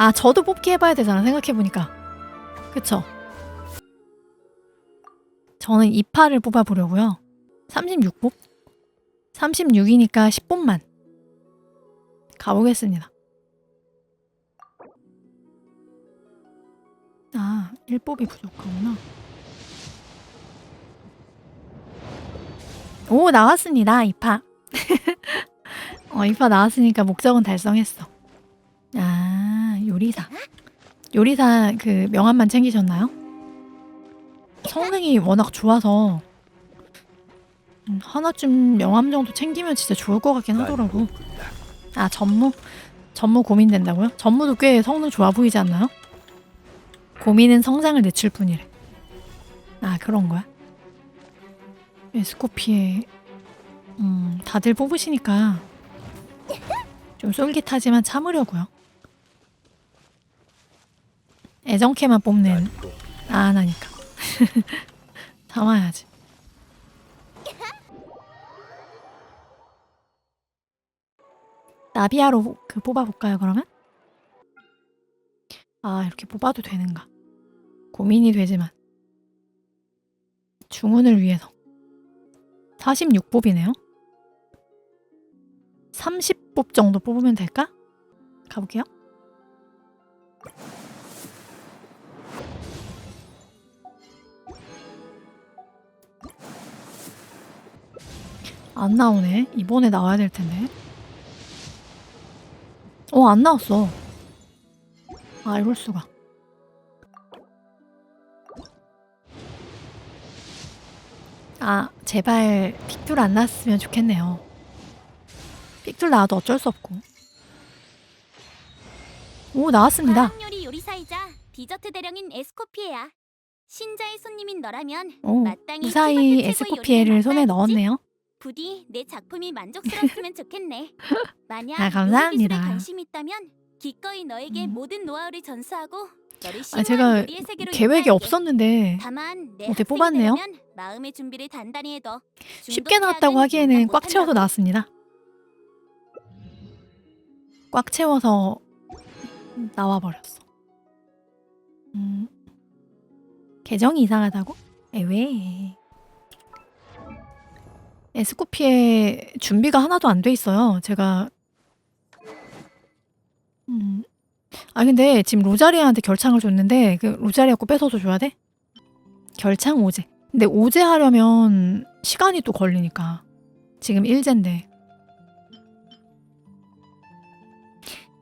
아 저도 뽑기 해봐야 되잖아 생각해보니까. 그쵸? 저는 2파를 뽑아보려고요. 36뽑? 36이니까 10뽑만. 가보겠습니다. 아 1뽑이 부족하구나. 오 나왔습니다 2파. 어 2파 나왔으니까 목적은 달성했어. 아 요리사 요리사 그 명함만 챙기셨나요? 성능이 워낙 좋아서 음, 하나쯤 명함 정도 챙기면 진짜 좋을 것 같긴 하더라고 아 전무? 전무 고민된다고요? 전무도 꽤 성능 좋아 보이지 않나요? 고민은 성장을 늦출 뿐이래 아 그런 거야? 에스코피에 음 다들 뽑으시니까 좀 쫄깃하지만 참으려고요 애정캐만 뽑는 안 하니까. 참아야지. 나비아로 그 뽑아볼까요 그러면? 아 이렇게 뽑아도 되는가? 고민이 되지만. 중운을 위해서. 46뽑이네요. 30뽑 정도 뽑으면 될까? 가볼게요 안 나오네. 이번에 나와야 될 텐데. 어, 안 나왔어. 아, 이럴 수가. 아, 제발 픽툴 안 나왔으면 좋겠네요. 픽툴 나와도 어쩔 수 없고. 오, 나왔습니다. 요리 요리사이자 디저트 대령인 에스코피에야. 신자의 손님인 너라면 오, 마땅히 무사히 최고의 에스코피에를 손에. 넣었네요. 부디 내 작품이 만족스러웠으면 좋겠네. 만약 아, 감사합니다. 요리 기술에 관심 있다면 기꺼이 너에게 음. 모든 노하우를 전수하고 너를 아, 제가 요리의 세계로 계획이 인도할게. 없었는데 다만 내 어떻게 학생이 뽑았네요? 되려면 마음의 준비를 단단히 해둬. 쉽게 중독 나왔다고 하기에는 꽉 채워서 못한다고. 나왔습니다. 꽉 채워서 나와 버렸어. 음, 계정이 이상하다고? 에왜? 에스코피에 준비가 하나도 안 돼 있어요. 제가 음, 아 근데 지금 로자리아한테 결창을 줬는데 그 로자리아 거 뺏어서 줘야 돼? 결창 오제. 근데 오제 하려면 시간이 또 걸리니까 지금 일제인데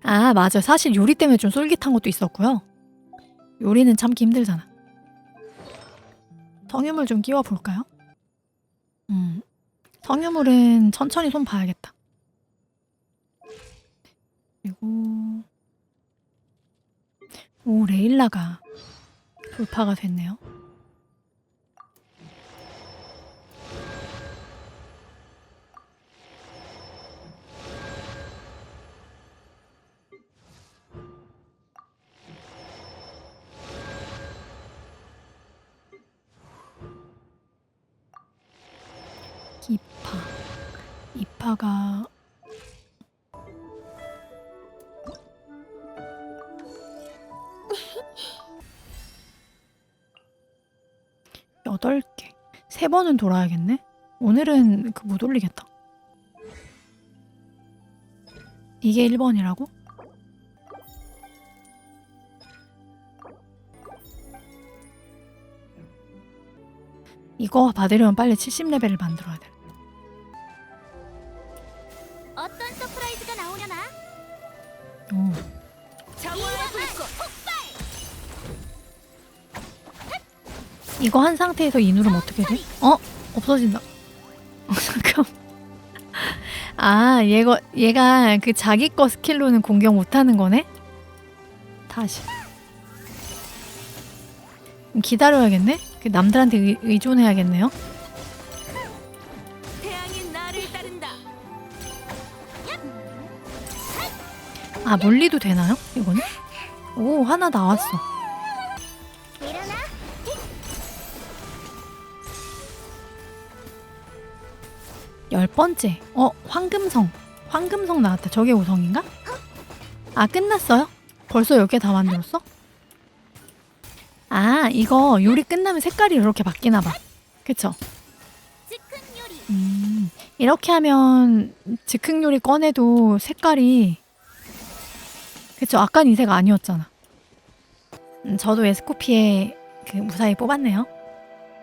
아 맞아 사실 요리 때문에 좀 쫄깃한 것도 있었고요 요리는 참기 힘들잖아 성유물 좀 끼워 볼까요? 음 성유물은 천천히 손 봐야겠다. 그리고 오 레일라가 돌파가 됐네요 이파 이파가 여덟 개. 세 번은 돌아야겠네. 오늘은 그 못 올리겠다. 이게 1번이라고? 이거 받으려면 빨리 70레벨을 만들어야 돼. 어떤 서프라이즈가 나오려나? 오. 정화의 불꽃 이거 한 상태에서 이 누르면 어떻게 돼? 어? 없어진다. 어, 잠깐. 아, 얘가 얘가 그 자기 거 스킬로는 공격 못 하는 거네? 다시. 기다려야겠네? 그 남들한테 의, 의존해야겠네요. 아, 물리도 되나요? 이거는? 오, 하나 나왔어. 열 번째. 어, 황금성. 황금성 나왔다. 저게 우성인가? 아, 끝났어요? 벌써 10개 다 만들었어? 아, 이거 요리 끝나면 색깔이 이렇게 바뀌나 봐. 그쵸? 음, 이렇게 하면 즉흥 요리 꺼내도 색깔이 그쵸? 이색 아니었잖아. 음, 저도 에스코피에 그 무사히 뽑았네요.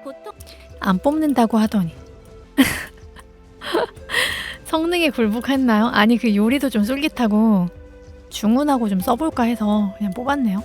보통 안 뽑는다고 하더니 성능에 굴복했나요? 아니 그 요리도 좀 쫄깃하고 주문하고 좀 써볼까 해서 그냥 뽑았네요.